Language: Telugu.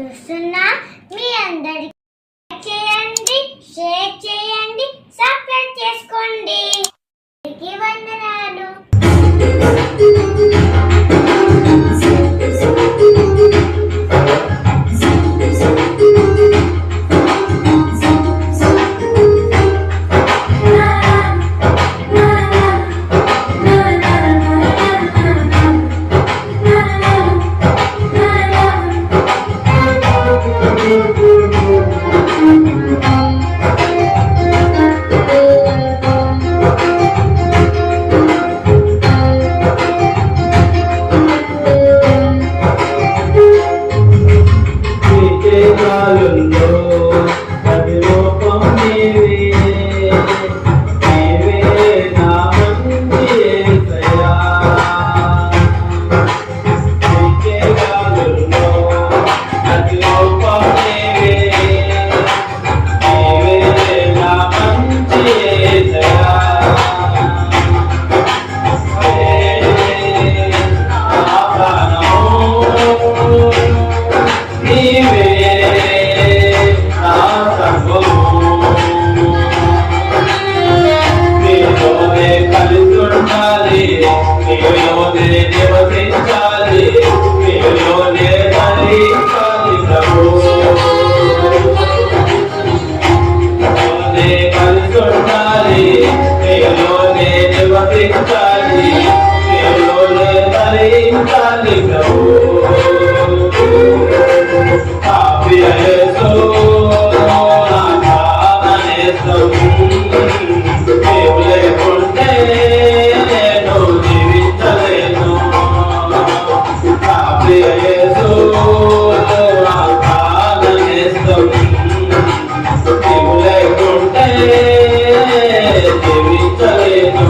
చూస్తున్నా మీ అందరికి చేయండి షేర్ చేయండి సబ్స్క్రైబ్ చేసుకోండి. వందనాలు. ఉండాలి నేను నేను Thank you.